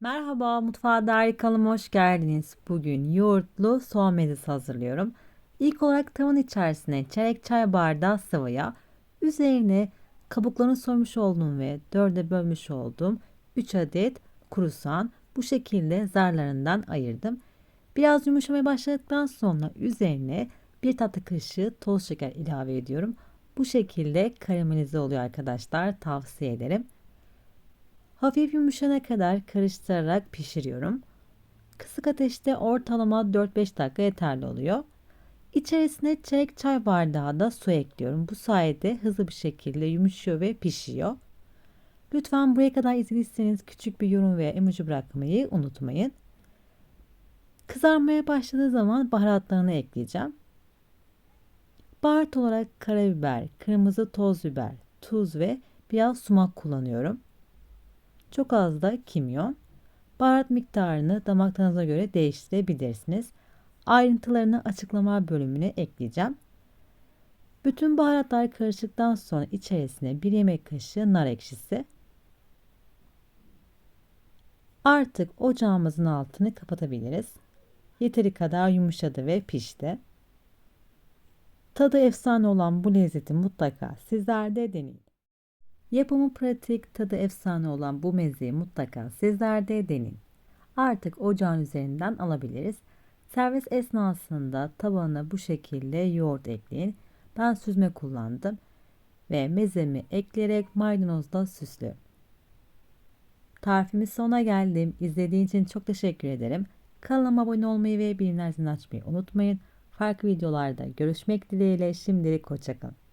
Merhaba, Mutfağa Dair kanalıma hoş geldiniz. Bugün yoğurtlu soğan mezesi hazırlıyorum. İlk olarak tavanın içerisine çeyrek çay bardağı sıvı yağ, üzerine kabuklarını soymuş olduğum ve dörde bölmüş olduğum 3 adet kuru soğan bu şekilde zarlarından ayırdım. Biraz yumuşamaya başladıktan sonra üzerine bir tatlı kaşığı toz şeker ilave ediyorum. Bu şekilde karamelize oluyor arkadaşlar. Tavsiye ederim. Hafif yumuşana kadar karıştırarak pişiriyorum. Kısık ateşte ortalama 4-5 dakika yeterli oluyor. İçerisine çeyrek çay bardağı da su ekliyorum. Bu sayede hızlı bir şekilde yumuşuyor ve pişiyor. Lütfen buraya kadar izlediyseniz küçük bir yorum veya emoji bırakmayı unutmayın. Kızarmaya başladığı zaman baharatlarını ekleyeceğim. Baharat olarak karabiber, kırmızı toz biber, tuz ve biraz sumak kullanıyorum. Çok az da kimyon. Baharat miktarını damak tadınıza göre değiştirebilirsiniz. Ayrıntılarını açıklama bölümüne ekleyeceğim. Bütün baharatlar karıştıktan sonra içerisine bir yemek kaşığı nar ekşisi. Artık ocağımızın altını kapatabiliriz. Yeteri kadar yumuşadı ve pişti. Tadı efsane olan bu lezzeti mutlaka sizler de deneyin. Yapımı pratik, tadı efsane olan bu mezeyi mutlaka sizler de deneyin. Artık ocağın üzerinden alabiliriz. Servis esnasında tabağına bu şekilde yoğurt ekleyin. Ben süzme kullandım ve mezemi ekleyerek maydanozla süslüyorum. Tarifimin sonuna geldim. İzlediğiniz için çok teşekkür ederim. Kanalıma abone olmayı ve zilini açmayı unutmayın. Farklı videolarda görüşmek dileğiyle şimdilik hoşçakalın.